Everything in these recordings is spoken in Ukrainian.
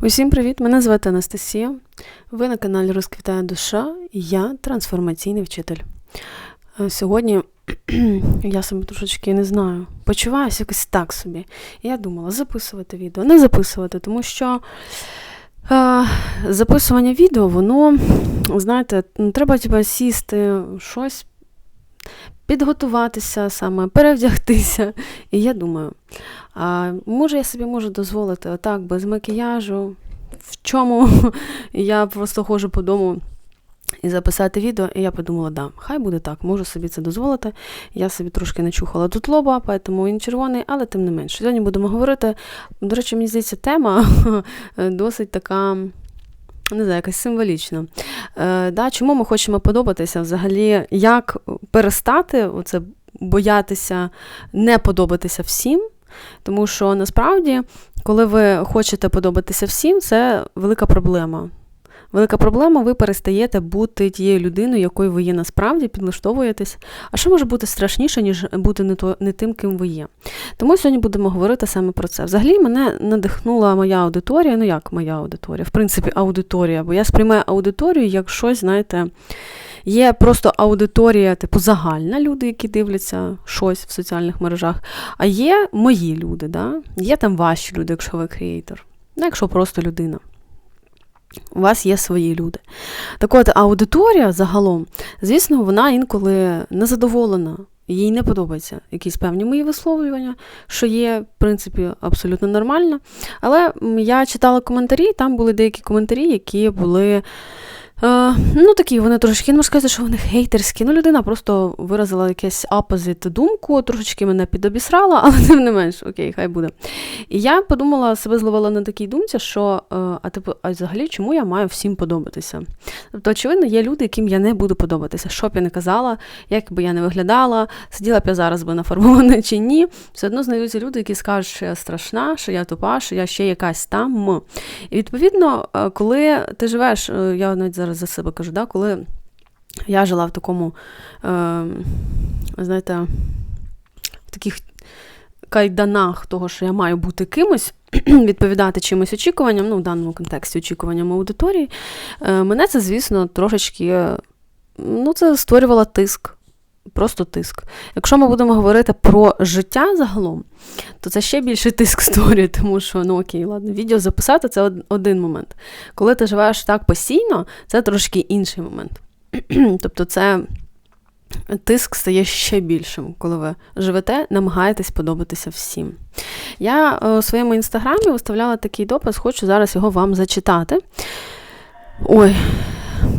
Усім привіт! Мене звати Анастасія. Ви на каналі Розквітає душа і я трансформаційний вчитель. Е, Сьогодні я себе трошечки не знаю, почуваюся якось так собі. Я думала записувати відео, не записувати, тому що е, записування відео, воно, знаєте, ну, треба типа, сісти, щось підготуватися саме, перевдягтися. І я думаю, а може я собі можу дозволити отак, без макіяжу, в чому я просто ходжу по дому і записати відео, і я подумала, да, хай буде так, можу собі це дозволити. Я собі трошки начухала тут лоба, тому він червоний, але тим не менше. Сьогодні будемо говорити. До речі, мені здається, тема досить така. Не знаю, якось символічно. Е, да, Чому ми хочемо подобатися взагалі, як перестати оце боятися не подобатися всім? Тому що насправді, коли ви хочете подобатися всім, це велика проблема. Велика проблема, ви перестаєте бути тією людиною, якою ви є насправді, підлаштовуєтесь. А що може бути страшніше, ніж бути не то, не тим, ким ви є? Тому сьогодні будемо говорити саме про це. Взагалі мене надихнула моя аудиторія. Ну як моя аудиторія? В принципі, аудиторія, бо я сприймаю аудиторію як щось, знаєте. Є просто аудиторія, типу, загальна люди, які дивляться щось в соціальних мережах. А є мої люди, да? є там ваші люди, якщо ви креатор, ну, якщо просто людина. У вас є свої люди. Так от, аудиторія загалом, звісно, вона інколи незадоволена, їй не подобаються якісь певні мої висловлювання, що є, в принципі, абсолютно нормально. Але я читала коментарі, там були деякі коментарі, які були. Uh, ну, такі, вони трошки, не можу сказати, що вони хейтерські. Ну, людина просто виразила якесь апозит думку, трошечки мене підобісрала, але тим не менш, окей, хай буде. І я подумала, себе зловила на такій думці, що uh, а типу, а взагалі, чому я маю всім подобатися? Тобто, очевидно, є люди, яким я не буду подобатися. Що б я не казала, як би я не виглядала, сиділа б я зараз би нафарбована чи ні. Все одно знайдуться люди, які скажуть, що я страшна, що я тупа, що я ще якась там. І відповідно, коли ти живеш, я навіть зараз за себе кажу, да, коли я жила в такому, е, знаєте, в таких кайданах того, що я маю бути кимось, відповідати чимось очікуванням, ну, в даному контексті очікуванням аудиторії, е, мене це, звісно, трошечки ну, це створювало тиск. Просто тиск. Якщо ми будемо говорити про життя загалом, то це ще більше тиск створює, тому що, ну окей, ладно, відео записати це один момент. Коли ти живеш так постійно, це трошки інший момент. тобто, це тиск стає ще більшим, коли ви живете, намагаєтесь подобатися всім. Я у своєму інстаграмі виставляла такий допис, хочу зараз його вам зачитати. Ой.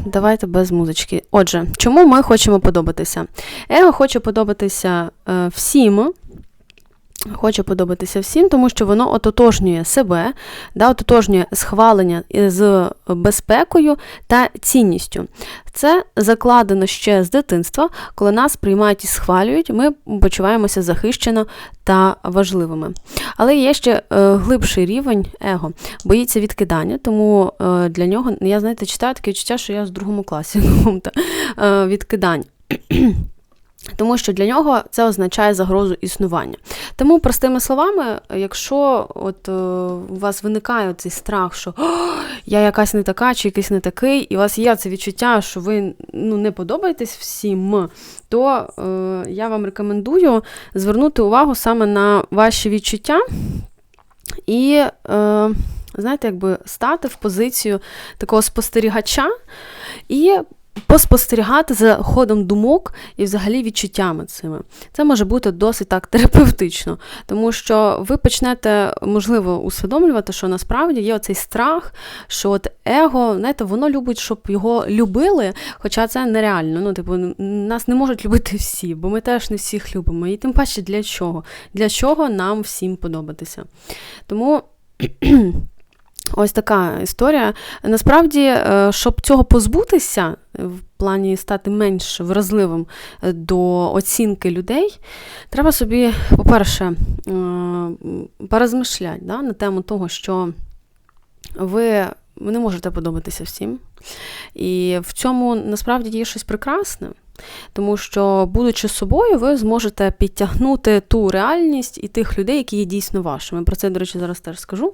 Давайте без музички. Отже, чому ми хочемо подобатися? Его хоче подобатися е, всім. Хоче подобатися всім, тому що воно ототожнює себе, да, ототожнює схвалення з безпекою та цінністю. Це закладено ще з дитинства, коли нас приймають і схвалюють, ми почуваємося захищено та важливими. Але є ще е, глибший рівень его, боїться відкидання, тому е, для нього, я знаєте, читаю таке відчуття, що я в другому класі е, відкидань. Тому що для нього це означає загрозу існування. Тому, простими словами, якщо от е, у вас виникає цей страх, що я якась не така, чи якийсь не такий, і у вас є це відчуття, що ви ну, не подобаєтесь всім, то е, я вам рекомендую звернути увагу саме на ваші відчуття і, е, знаєте, якби стати в позицію такого спостерігача і поспостерігати за ходом думок і взагалі відчуттями цими. Це може бути досить так терапевтично, тому що ви почнете, можливо, усвідомлювати, що насправді є оцей страх, що от его, знаєте, воно любить, щоб його любили, хоча це нереально. Ну, типу, нас не можуть любити всі, бо ми теж не всіх любимо. І тим паче для чого? Для чого нам всім подобатися? Тому. Ось така історія. Насправді, е, щоб цього позбутися, в плані стати менш вразливим е, до оцінки людей, треба собі, по-перше, е, порозмишляти да, на тему того, що ви не можете подобатися всім. І в цьому насправді є щось прекрасне. Тому що, будучи собою, ви зможете підтягнути ту реальність і тих людей, які є дійсно вашими. Про це, до речі, зараз теж скажу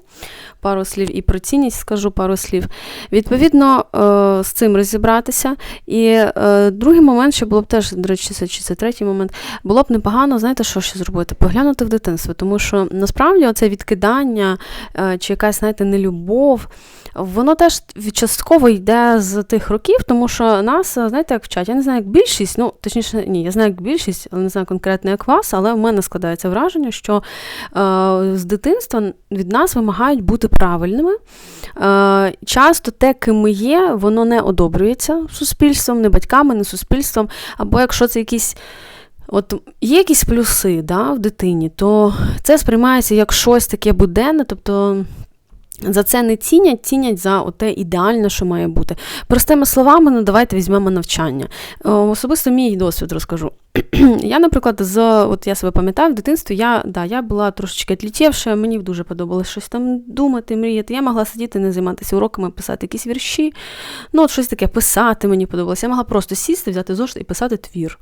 пару слів і про цінність скажу пару слів. Відповідно, е, з цим розібратися. І е, другий момент, що було б теж, до речі, це, чи це третій момент, було б непогано, знаєте, що ще зробити? Поглянути в дитинство. Тому що насправді оце відкидання е, чи якась, знаєте, нелюбов. Воно теж частково йде з тих років, тому що нас, знаєте, як вчать, я не знаю, як більшість, ну точніше, ні, я знаю, як більшість, але не знаю конкретно як вас, але в мене складається враження, що е, з дитинства від нас вимагають бути правильними. Е, часто те, ким ми є, воно не одобрюється суспільством, не батьками, не суспільством. Або якщо це якісь. От є якісь плюси да, в дитині, то це сприймається як щось таке буденне, тобто за це не цінять, цінять за те ідеальне, що має бути. Простими словами, ну давайте візьмемо навчання. Е, особисто мій досвід розкажу. Я, наприклад, з от я себе пам'ятаю, в дитинстві я да, я була трошечки атлітєвша, мені дуже подобалось щось там думати, мріяти. Я могла сидіти, не займатися уроками, писати якісь вірші. Ну, от щось таке писати мені подобалося. Я могла просто сісти, взяти зошит і писати твір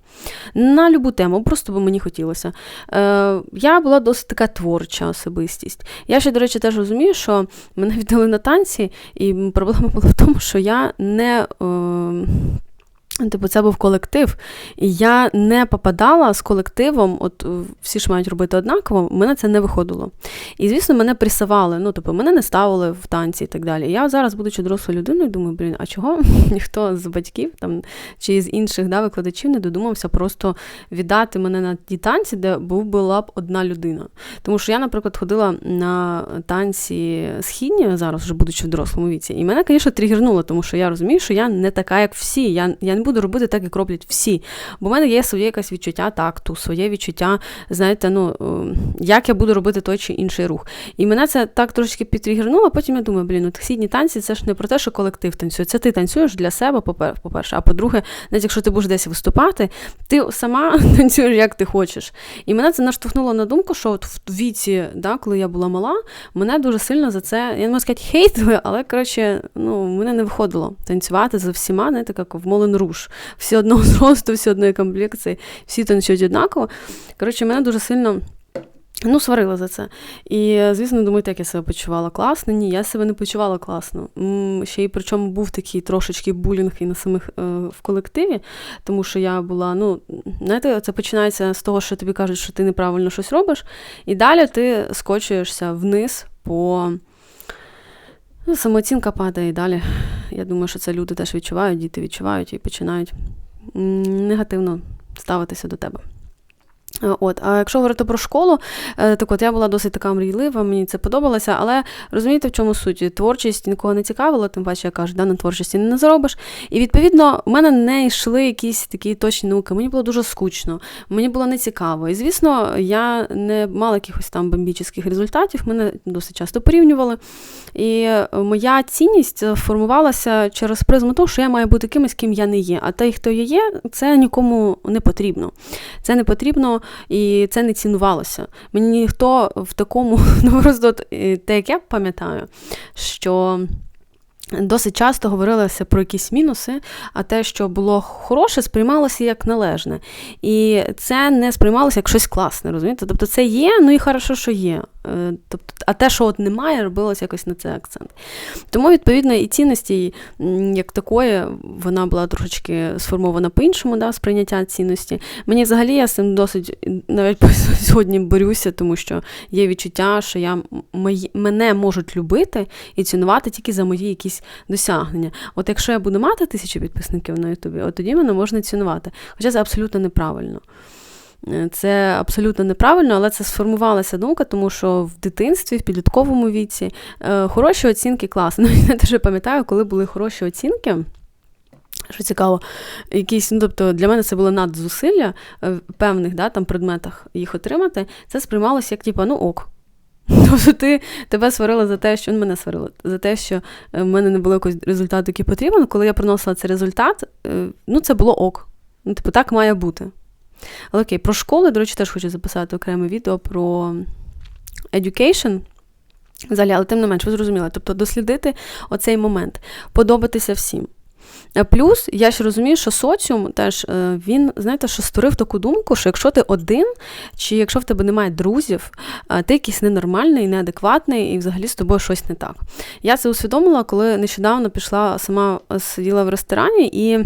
на любу тему, просто бо мені хотілося. Е, Я була досить така творча особистість. Я ще, до речі, теж розумію, що мене віддали на танці, і проблема була в тому, що я не. Е, Типу, це був колектив, і я не попадала з колективом, от всі ж мають робити однаково, в мене це не виходило. І, звісно, мене присавали, ну, типу, мене не ставили в танці і так далі. Я зараз, будучи дорослою людиною, думаю, блін, а чого ніхто з батьків там, чи з інших да, викладачів не додумався просто віддати мене на ті танці, де була б одна людина. Тому що я, наприклад, ходила на танці східні, зараз, вже будучи в дорослому віці, і мене, звісно, тригернуло, тому що я розумію, що я не така, як всі. Я, я не буду робити так, як роблять всі. Бо в мене є своє якесь відчуття такту, своє відчуття, знаєте, ну, ем, як я буду робити той чи інший рух. І мене це так трошки підтригернуло, потім я думаю, блін, ну східні танці це ж не про те, що колектив танцює. Це ти танцюєш для себе, по-перше. А по-друге, навіть якщо ти будеш десь виступати, ти сама танцюєш, як ти хочеш. І мене це наштовхнуло на думку, що от в віці, да, коли я була мала, мене дуже сильно за це, я не можу сказати, хейтили, але коротше, ну, мене не виходило танцювати за всіма, знаєте, як в Молен Руш ж всі одного зросту, всі одної комплекції, всі танцюють однаково. Коротше, мене дуже сильно. Ну, сварила за це. І, звісно, думаєте, як я себе почувала класно? Ні, я себе не почувала класно. Ще й причому був такий трошечки булінг і на самих е, в колективі, тому що я була, ну, знаєте, це починається з того, що тобі кажуть, що ти неправильно щось робиш, і далі ти скочуєшся вниз по. Ну, Самооцінка падає і далі. Я думаю, що це люди теж відчувають, діти відчувають і починають негативно ставитися до тебе. Е, от, А якщо говорити про школу, е, так от я була досить така мрійлива, мені це подобалося, але розумієте, в чому суть? Творчість нікого не цікавила, тим паче я кажу, да, на творчості не заробиш. І відповідно в мене не йшли якісь такі точні науки. Мені було дуже скучно, мені було нецікаво. І звісно, я не мала якихось там бомбічних результатів, мене досить часто порівнювали. І моя цінність формувалася через призму того, що я маю бути кимось, ким я не є. А той, хто я є, це нікому не потрібно. Це не потрібно і це не цінувалося. Мені ніхто в такому, ну просто е, те, як я пам'ятаю, що. Досить часто говорилося про якісь мінуси, а те, що було хороше, сприймалося як належне. І це не сприймалося як щось класне, розумієте? Тобто це є, ну і хорошо, що є. Е, тобто, А те, що от немає, робилося якось на це акцент. Тому, відповідно, і цінності, як такої, вона була трошечки сформована по-іншому, да, сприйняття цінності. Мені взагалі я з цим досить навіть сьогодні борюся, тому що є відчуття, що я, мене можуть любити і цінувати тільки за мої якісь досягнення. От якщо я буду мати тисячу підписників на Ютубі, от тоді мене можна цінувати. Хоча це абсолютно неправильно. Е, це абсолютно неправильно, але це сформувалася думка, тому що в дитинстві, в підлітковому віці е, хороші оцінки класно. Ну, я теж пам'ятаю, коли були хороші оцінки. Що цікаво, якісь, ну тобто для мене це було надзусилля е, в певних да, там, предметах їх отримати. Це сприймалося як типу, ну ок. Тобто ти тебе сварила за те, що ну, мене сварило, за те, що в мене не було якогось результату, який потрібен. Коли я приносила цей результат, ну це було ок. Ну, Типу, так має бути. Але окей, про школи, до речі, теж хочу записати окреме відео про education. Взагалі, але тим не менш, ви зрозуміли. Тобто дослідити оцей момент, подобатися всім. Плюс я ще розумію, що соціум теж він, знаєте, що створив таку думку, що якщо ти один, чи якщо в тебе немає друзів, ти якийсь ненормальний, неадекватний, і взагалі з тобою щось не так. Я це усвідомила, коли нещодавно пішла сама сиділа в ресторані і.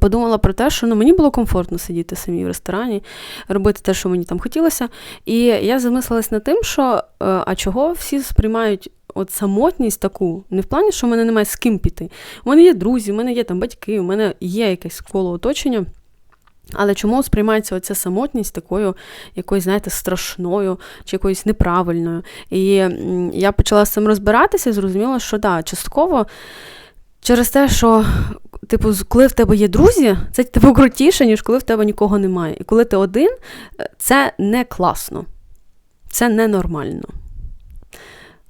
Подумала про те, що ну, мені було комфортно сидіти самі в ресторані, робити те, що мені там хотілося. І я замислилась над тим, що е, а чого всі сприймають от самотність таку, не в плані, що в мене немає з ким піти. У мене є друзі, у мене є там батьки, у мене є якесь коло оточення. Але чому сприймається оця самотність такою якоюсь, знаєте, страшною чи якоюсь неправильною? І я почала з цим розбиратися і зрозуміла, що да, частково через те, що типу, коли в тебе є друзі, це типу крутіше, ніж коли в тебе нікого немає. І коли ти один, е, це не класно, це ненормально.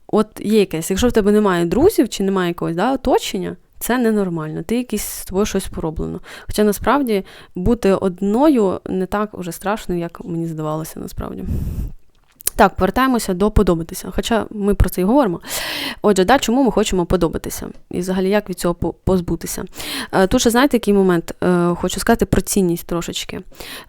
От є якесь, якщо в тебе немає друзів чи немає якогось да, оточення, це ненормально. Ти якийсь з тобою щось пороблено. Хоча насправді бути одною не так уже страшно, як мені здавалося насправді. Так, повертаємося до подобатися. Хоча ми про це і говоримо. Отже, да, чому ми хочемо подобатися? І взагалі, як від цього позбутися? Е, тут ще знаєте, який момент? Е, хочу сказати про цінність трошечки.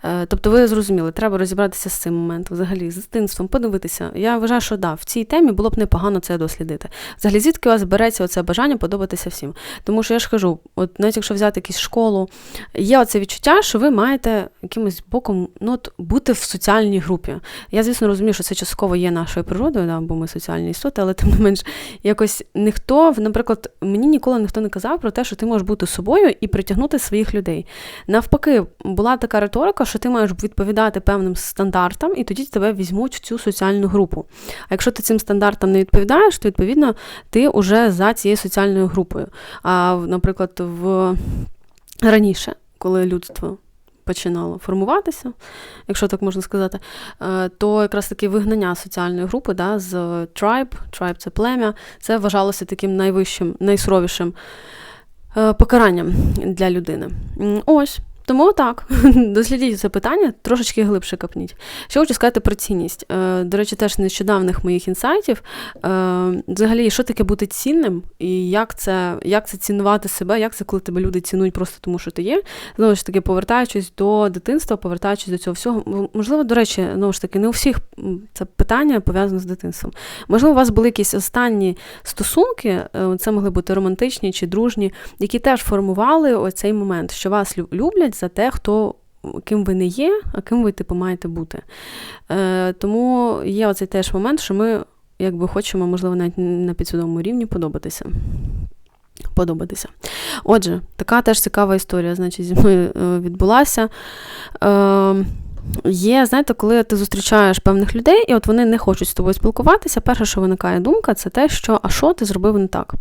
Е, тобто, ви зрозуміли, треба розібратися з цим моментом, взагалі, з дитинством, подивитися. Я вважаю, що да, в цій темі було б непогано це дослідити. Взагалі, звідки у вас береться оце бажання подобатися всім? Тому що я ж кажу, от навіть якщо взяти якусь школу, є оце відчуття, що ви маєте якимось боком ну, от, бути в соціальній групі. Я, звісно, розумію, що це частково є нашою природою, да, бо ми соціальні істоти, але тим не менш, якось ніхто, наприклад, мені ніколи ніхто не казав про те, що ти можеш бути собою і притягнути своїх людей. Навпаки, була така риторика, що ти маєш відповідати певним стандартам, і тоді тебе візьмуть в цю соціальну групу. А якщо ти цим стандартам не відповідаєш, то відповідно ти вже за цією соціальною групою. А, наприклад, в раніше, коли людство починало формуватися, якщо так можна сказати, е, то якраз таки вигнання соціальної групи да, з tribe, tribe – це плем'я, це вважалося таким найвищим, найсуровішим е, покаранням для людини. Ось. Тому так, дослідіть це питання, трошечки глибше капніть. Що хочу сказати про цінність. Е, до речі, теж нещодавних моїх інсайтів. Е, взагалі, що таке бути цінним, і як це як це цінувати себе, як це, коли тебе люди цінують просто тому, що ти є. Знову ж таки, повертаючись до дитинства, повертаючись до цього всього. Можливо, до речі, знову ж таки, не у всіх це питання пов'язане з дитинством. Можливо, у вас були якісь останні стосунки, е, це могли бути романтичні чи дружні, які теж формували оцей момент, що вас люблять за те, хто. Ким ви не є, а ким ви типу маєте бути. Е, Тому є оцей теж момент, що ми якби хочемо, можливо, навіть на підсвідомому рівні подобатися. Подобатися. Отже, така теж цікава історія, значить, зі мною е, відбулася. Е, Є, знаєте, коли ти зустрічаєш певних людей, і от вони не хочуть з тобою спілкуватися, перше, що виникає думка, це те, що а що ти зробив не так.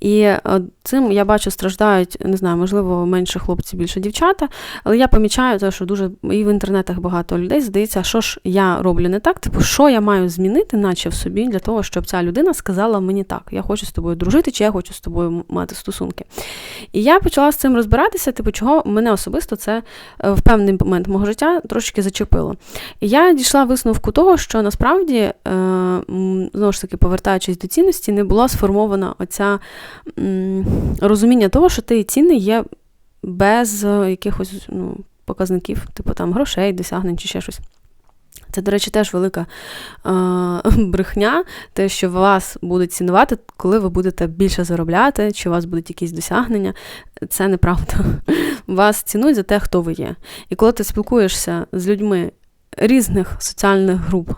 І е, цим я бачу, страждають, не знаю, можливо, менше хлопці, більше дівчата, але я помічаю, те, що дуже і в інтернетах багато людей здається, що ж я роблю не так, типу, що я маю змінити, наче в собі, для того, щоб ця людина сказала мені так, я хочу з тобою дружити, чи я хочу з тобою мати стосунки. І я почала з цим розбиратися, типу, чого мене особисто це е, в певний момент мого життя трошки зачепило. І я дійшла висновку того, що насправді, е, знову ж таки, повертаючись до цінності, не була сформована оця розуміння того, що ти ціни є без якихось ну, показників, типу там грошей, досягнень чи ще щось. Це, до речі, теж велика е, брехня, те, що вас будуть цінувати, коли ви будете більше заробляти, чи у вас будуть якісь досягнення. Це неправда. Вас цінують за те, хто ви є. І коли ти спілкуєшся з людьми різних соціальних груп,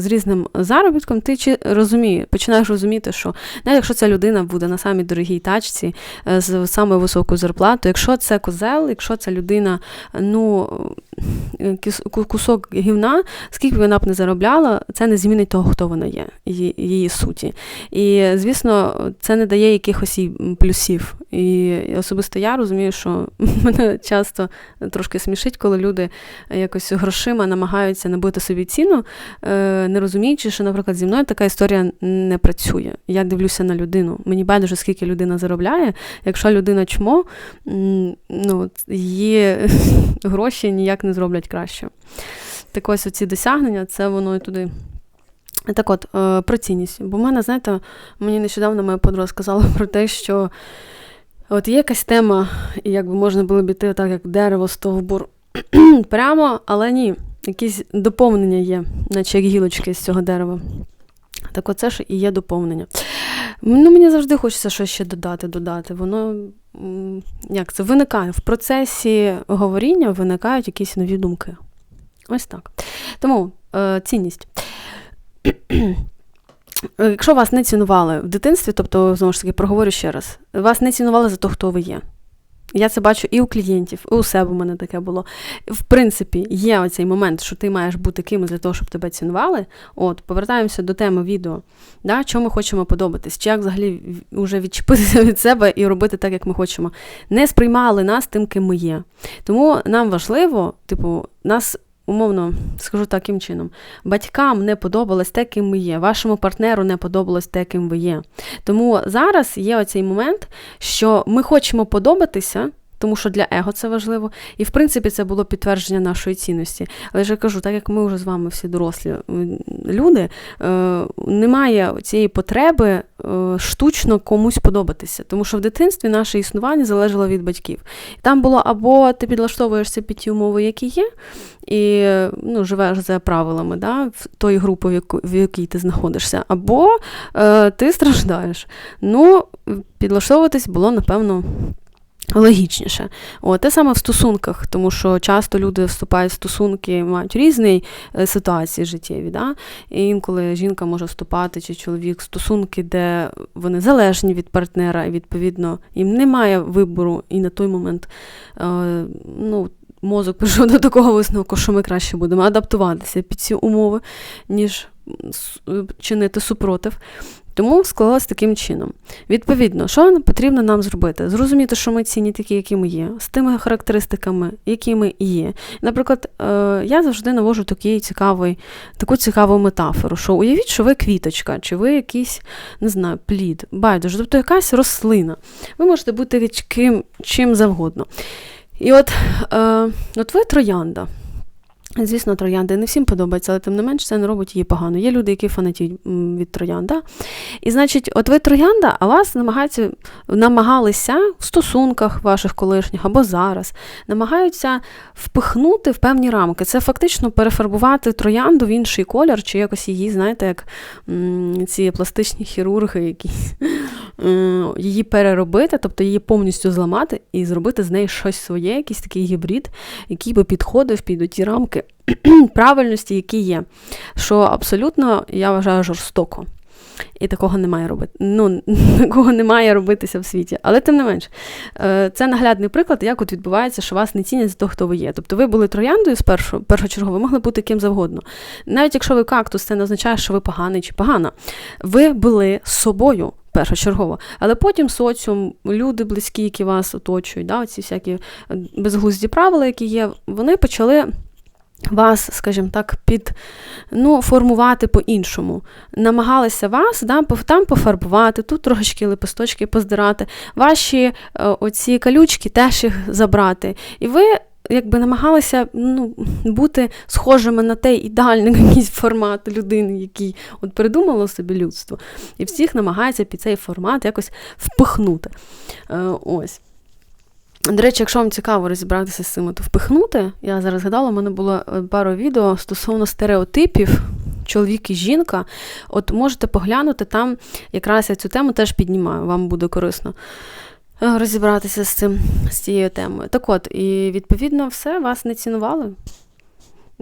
з різним заробітком, ти чи розуміє, починаєш розуміти, що навіть якщо ця людина буде на самій дорогій тачці е, з самою високою зарплатою, якщо це козел, якщо ця людина, ну е, кусок гівна, скільки вона б не заробляла, це не змінить того, хто вона є, її, суті. І, звісно, це не дає якихось плюсів. І особисто я розумію, що мене часто трошки смішить, коли люди якось грошима намагаються набути собі ціну. Е, не розуміючи, що, наприклад, зі мною така історія не працює. Я дивлюся на людину. Мені байдуже, скільки людина заробляє. Якщо людина чмо, ну, її гроші ніяк не зроблять краще. Так ось оці досягнення, це воно і туди. Так от, е, про цінність. Бо в мене, знаєте, мені нещодавно моя подруга сказала про те, що От є якась тема, і якби можна було б іти так, як дерево, стовбур прямо, але ні, якісь доповнення є, наче як гілочки з цього дерева. Так оце ж і є доповнення. Ну, Мені завжди хочеться щось ще додати, додати. Воно як це виникає в процесі говоріння, виникають якісь нові думки. Ось так. Тому е, цінність. Якщо вас не цінували в дитинстві, тобто, знову ж таки, проговорю ще раз, вас не цінували за те, хто ви є. Я це бачу і у клієнтів, і у себе у мене таке було. В принципі, є оцей момент, що ти маєш бути кимось для того, щоб тебе цінували. От, повертаємося до теми відео, да, чому ми хочемо подобатись, чи як взагалі вже відчепитися від себе і робити так, як ми хочемо. Не сприймали нас тим, ким ми є. Тому нам важливо, типу, нас умовно скажу таким чином, батькам не подобалось те, ким ми є, вашому партнеру не подобалось те, ким ви є. Тому зараз є оцей момент, що ми хочемо подобатися тому що для его це важливо. І в принципі це було підтвердження нашої цінності. Але ж я кажу, так як ми вже з вами всі дорослі люди, е, немає цієї потреби е, штучно комусь подобатися, тому що в дитинстві наше існування залежало від батьків. Там було або ти підлаштовуєшся під ті умови, які є, і ну, живеш за правилами да, в тої групи, в якій ти знаходишся, або е, ти страждаєш. Ну, підлаштовуватись було, напевно. Логічніше. О, те саме в стосунках, тому що часто люди вступають в стосунки, мають різні е, ситуації життєві. Да? І інколи жінка може вступати, чи чоловік в стосунки, де вони залежні від партнера, і відповідно їм немає вибору, і на той момент е, ну, мозок прийшов до такого висновку, що ми краще будемо адаптуватися під ці умови, ніж чинити супротив. Тому склалось таким чином. Відповідно, що потрібно нам зробити? Зрозуміти, що ми цінні такі, які ми є, з тими характеристиками, які ми є. Наприклад, е, я завжди навожу такий цікавий, таку цікаву метафору, що уявіть, що ви квіточка, чи ви якийсь, не знаю, плід, байдуже, тобто якась рослина. Ви можете бути ким, чим завгодно. І от, е, от ви троянда. Звісно, троянди не всім подобається, але тим не менш це не робить її погано. Є люди, які фанатіють від троянда. І значить, от ви троянда, а вас намагаються, намагалися в стосунках ваших колишніх або зараз, намагаються впихнути в певні рамки. Це фактично перефарбувати троянду в інший колір, чи якось її, знаєте, як ці пластичні хірурги, якісь її переробити, тобто її повністю зламати і зробити з неї щось своє, якийсь такий гібрид, який би підходив під ті рамки правильності, які є. Що абсолютно, я вважаю, жорстоко. І такого не має робити. Ну, такого не робитися в світі. Але тим не менш, е, це наглядний приклад, як от відбувається, що вас не цінять за того, хто ви є. Тобто ви були трояндою з першого першочергово, могли бути ким завгодно. Навіть якщо ви кактус, це не означає, що ви поганий чи погана. Ви були собою першочергово. Але потім соціум, люди близькі, які вас оточують, да, ці всякі е, безглузді правила, які є, вони почали. Вас, скажімо так, під ну, формувати по-іншому. Намагалися вас да, там пофарбувати, тут трошечки лепесточки поздирати, ваші е, оці калючки теж їх забрати. І ви якби намагалися ну, бути схожими на той ідеальний формат людини, який от придумало собі людство. І всіх намагається під цей формат якось впихнути. Е, ось. До речі, якщо вам цікаво розібратися з цим, то впихнути, я зараз згадала, у мене було е, пару відео стосовно стереотипів. Чоловік і жінка, от можете поглянути, там якраз я цю тему теж піднімаю, вам буде корисно. Е, розібратися з цим, з цією темою. Так от, і відповідно, все, вас не цінували.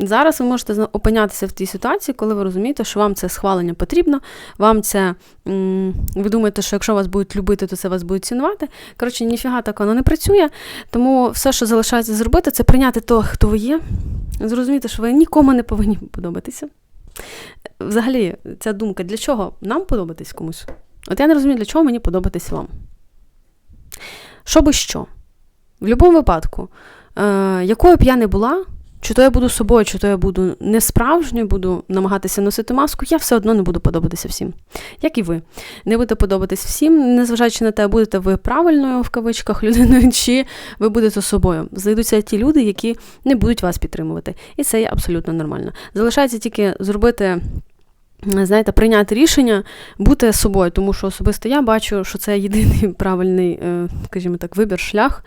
Зараз ви можете опинятися в тій ситуації, коли ви розумієте, що вам це схвалення потрібно, вам це, ви думаєте, що якщо вас будуть любити, то це вас будуть цінувати. Коротше, ніфіга так воно не працює. Тому все, що залишається зробити, це прийняти того, хто ви є, зрозуміти, що ви нікому не повинні подобатися. Взагалі, ця думка, для чого нам подобатись комусь? От я не розумію, для чого мені подобатись вам. Що би що? В будь-якому випадку, е, якою б я не була, чи то я буду собою, чи то я буду несправжньою, буду намагатися носити маску, я все одно не буду подобатися всім. Як і ви. Не будете подобатись всім, незважаючи на те, будете ви правильною в кавичках людиною, чи ви будете собою. Знайдуться ті люди, які не будуть вас підтримувати. І це є абсолютно нормально. Залишається тільки зробити знаєте, прийняти рішення бути собою, тому що особисто я бачу, що це єдиний правильний, е, скажімо так, вибір, шлях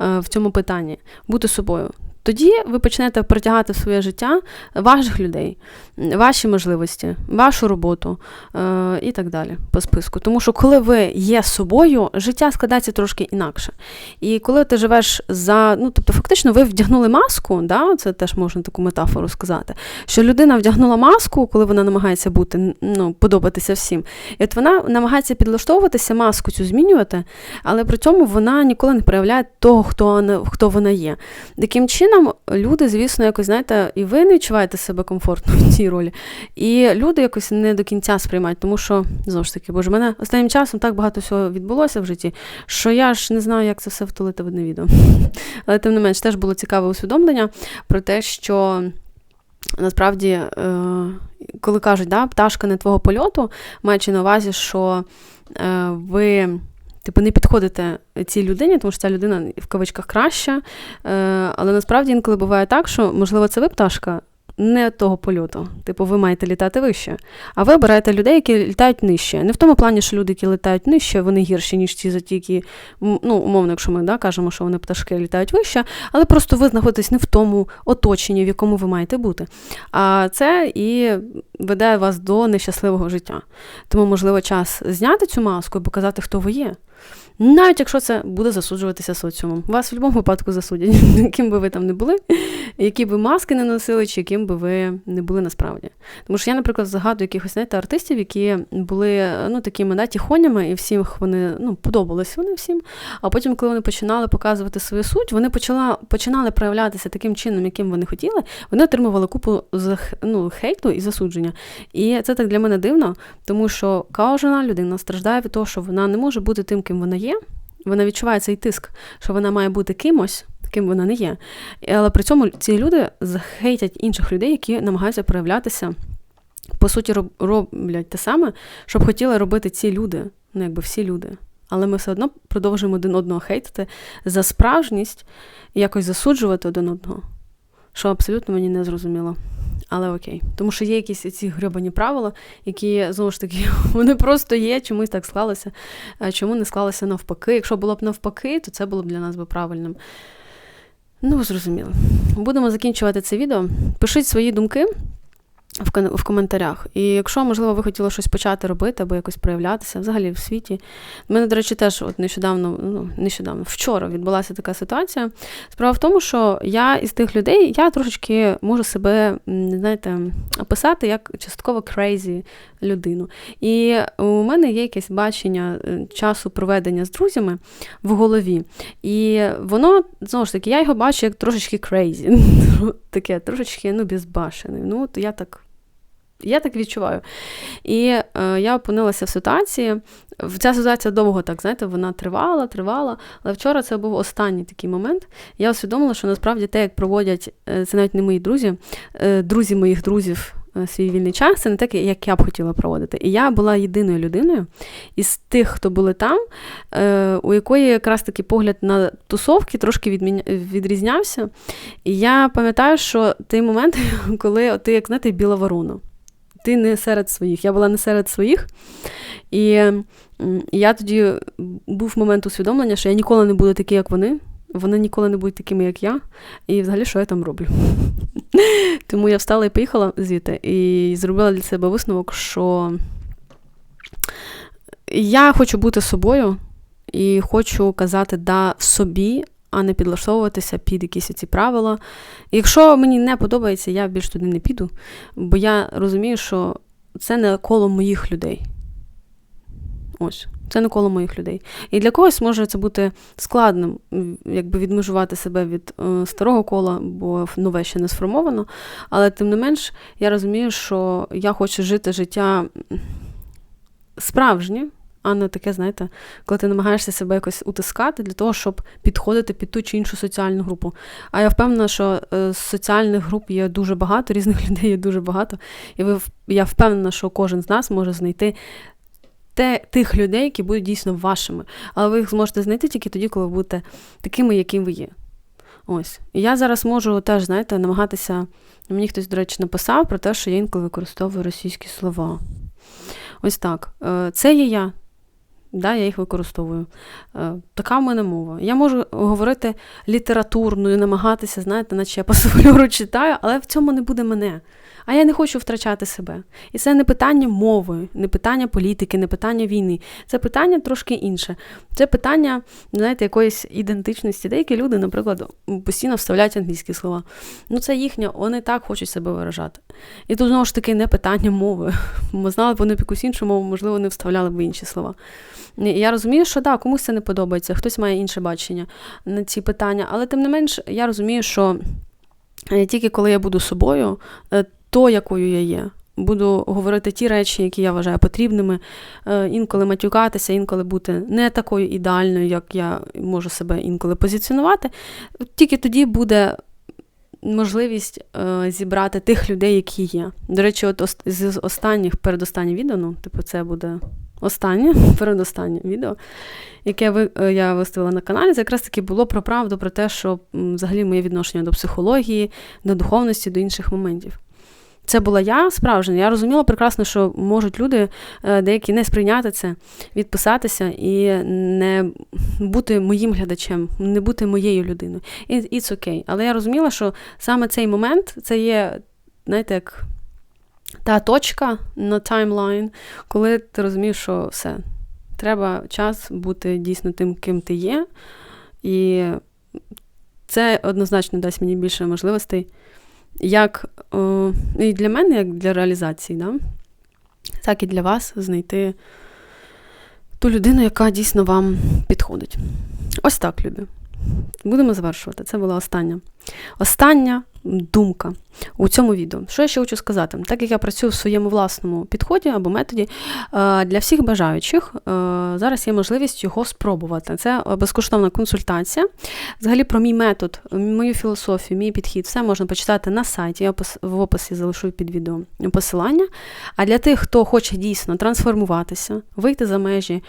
е, в цьому питанні бути собою. Тоді ви почнете притягати в своє життя ваших людей, ваші можливості, вашу роботу е, і так далі по списку. Тому що, коли ви є собою, життя складається трошки інакше. І коли ти живеш за, ну тобто, фактично, ви вдягнули маску, да, це теж можна таку метафору сказати, що людина вдягнула маску, коли вона намагається бути, ну, подобатися всім. І от вона намагається підлаштовуватися, маску цю змінювати, але при цьому вона ніколи не проявляє того, хто, хто вона є. Таким чином чином люди, звісно, якось, знаєте, і ви не відчуваєте себе комфортно в цій ролі. І люди якось не до кінця сприймають, тому що, знову ж таки, боже, мене останнім часом так багато всього відбулося в житті, що я ж не знаю, як це все втулити в одне відео. Але тим не менш, теж було цікаве усвідомлення про те, що. Насправді, е, коли кажуть, да, пташка не твого польоту, маючи на увазі, що е, ви Типу, не підходите цій людині, тому що ця людина в кавичках краща. Е, але насправді інколи буває так, що, можливо, це ви пташка не того польоту. Типу, ви маєте літати вище. А ви обираєте людей, які літають нижче. Не в тому плані, що люди, які літають нижче, вони гірші, ніж ті за ті, які, ну, умовно, якщо ми да, кажемо, що вони пташки літають вище, але просто ви знаходитесь не в тому оточенні, в якому ви маєте бути. А це і веде вас до нещасливого життя. Тому, можливо, час зняти цю маску і показати, хто ви є. Навіть якщо це буде засуджуватися соціумом. Вас в будь-якому випадку засудять, яким би ви там не були, які би маски не носили, чи яким би ви не були насправді. Тому що я, наприклад, загадую якихось знаєте, артистів, які були ну, такими да, тихонями, і всім вони ну, подобались вони всім. А потім, коли вони починали показувати свою суть, вони почала, починали проявлятися таким чином, яким вони хотіли, вони отримували купу ну, хейту і засудження. І це так для мене дивно, тому що кожна людина страждає від того, що вона не може бути тим, ким вона є, вона відчуває цей тиск, що вона має бути кимось, ким вона не є. Але при цьому ці люди захейтять інших людей, які намагаються проявлятися. По суті, роблять те саме, що б хотіли робити ці люди, ну якби всі люди. Але ми все одно продовжуємо один одного хейтити за справжність і якось засуджувати один одного, що абсолютно мені не зрозуміло але окей. Тому що є якісь ці гребані правила, які, знову ж таки, вони просто є, чомусь так склалося. Чому не склалося навпаки? Якщо було б навпаки, то це було б для нас би правильним. Ну, зрозуміло. Будемо закінчувати це відео. Пишіть свої думки в коментарях. І якщо, можливо, ви хотіли щось почати робити або якось проявлятися взагалі в світі. У мене, до речі, теж от нещодавно, ну, нещодавно, вчора відбулася така ситуація. Справа в тому, що я із тих людей, я трошечки можу себе, знаєте, описати як частково crazy людину. І у мене є якесь бачення е, часу проведення з друзями в голові. І воно, знову ж таки, я його бачу як трошечки crazy. Таке трошечки ну, безбашене. Ну, от я так я так відчуваю. І е, я опинилася в ситуації. Ця ситуація довго так, знаєте, вона тривала, тривала. Але вчора це був останній такий момент. Я усвідомила, що насправді те, як проводять, е, це навіть не мої друзі, е, друзі моїх друзів. Е, свій вільний час, це не так, як я б хотіла проводити. І я була єдиною людиною із тих, хто були там, у якої якраз таки погляд на тусовки трошки відрізнявся. І я пам'ятаю, що той момент, коли ти, як знаєте, біла ворона ти не серед своїх. Я була не серед своїх. І я тоді був момент усвідомлення, що я ніколи не буду такий, як вони. Вони ніколи не будуть такими, як я. І взагалі, що я там роблю? Тому я встала і поїхала звідти і зробила для себе висновок, що я хочу бути собою і хочу казати да собі, а не підлаштовуватися під якісь ці правила. Якщо мені не подобається, я більш туди не піду, бо я розумію, що це не коло моїх людей. Ось, це не коло моїх людей. І для когось може це бути складним, якби відмежувати себе від е, старого кола, бо нове ще не сформовано. Але тим не менш, я розумію, що я хочу жити життя справжнє а не таке, знаєте, коли ти намагаєшся себе якось утискати для того, щоб підходити під ту чи іншу соціальну групу. А я впевнена, що е, соціальних груп є дуже багато, різних людей є дуже багато. І ви, я впевнена, що кожен з нас може знайти те, тих людей, які будуть дійсно вашими. Але ви їх зможете знайти тільки тоді, коли ви будете такими, яким ви є. Ось. І я зараз можу теж, знаєте, намагатися. Мені хтось, до речі, написав про те, що я інколи використовую російські слова. Ось так. Е, це є я. Да, Я їх використовую. Е, така в мене мова. Я можу говорити літературною, намагатися, знаєте, наче я по своєму читаю, але в цьому не буде мене. А я не хочу втрачати себе. І це не питання мови, не питання політики, не питання війни. Це питання трошки інше. Це питання, знаєте, якоїсь ідентичності. Деякі люди, наприклад, постійно вставляють англійські слова. Ну, це їхнє, вони так хочуть себе виражати. І тут знову ж таки не питання мови. Ми знали б вони якусь іншу мову, можливо, не вставляли б інші слова. Я розумію, що так, комусь це не подобається, хтось має інше бачення на ці питання, але тим не менш, я розумію, що е, тільки коли я буду собою, е, то, якою я є. Буду говорити ті речі, які я вважаю потрібними, е, інколи матюкатися, інколи бути не такою ідеальною, як я можу себе інколи позиціонувати. Тільки тоді буде можливість е, зібрати тих людей, які є. До речі, от з останніх передостанніх відео, ну, типу, це буде останнє, передостаннє відео, яке е, я виставила на каналі, це якраз таки було про правду, про те, що взагалі моє відношення до психології, до духовності, до інших моментів. Це була я справжня. Я розуміла прекрасно, що можуть люди е, деякі не сприйняти це, відписатися і не бути моїм глядачем, не бути моєю людиною. It's okay. Але я розуміла, що саме цей момент це є, знаєте, як та точка на таймлайн, коли ти розумієш, що все, треба час бути дійсно тим, ким ти є. І це однозначно дасть мені більше можливостей як о, і для мене, як для реалізації, да? так і для вас знайти ту людину, яка дійсно вам підходить. Ось так, люди. Будемо завершувати. Це була остання. Остання думка у цьому відео. Що я ще хочу сказати? Так як я працюю в своєму власному підході або методі, е, для всіх бажаючих е, зараз є можливість його спробувати. Це безкоштовна консультація. Взагалі, про мій метод, мою філософію, мій підхід, все можна почитати на сайті. Я в описі залишу під відео посилання. А для тих, хто хоче дійсно трансформуватися, вийти за межі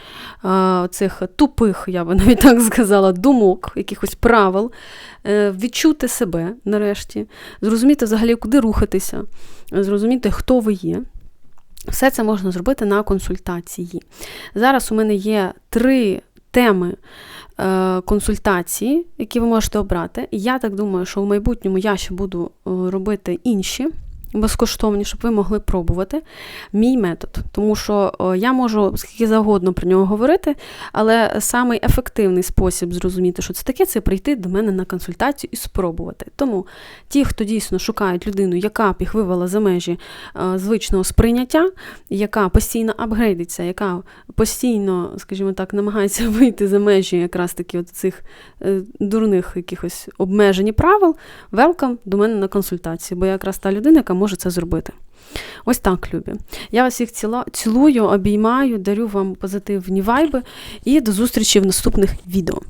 е, цих тупих, я би навіть так сказала, думок, якихось правил, відчути себе нарешті, зрозуміти взагалі, куди рухатися, зрозуміти, хто ви є. Все це можна зробити на консультації. Зараз у мене є три теми е, консультації, які ви можете обрати. Я так думаю, що в майбутньому я ще буду е, робити інші безкоштовні, щоб ви могли пробувати мій метод. Тому що я можу скільки завгодно про нього говорити, але самий ефективний спосіб зрозуміти, що це таке, це прийти до мене на консультацію і спробувати. Тому ті, хто дійсно шукають людину, яка б їх вивела за межі звичного сприйняття, яка постійно апгрейдиться, яка постійно, скажімо так, намагається вийти за межі якраз таки от цих е, дурних якихось обмежень правил, велкам до мене на консультацію, бо я якраз та людина, яка може це зробити. Ось так, любі. Я вас всіх цілую, обіймаю, дарю вам позитивні вайби і до зустрічі в наступних відео.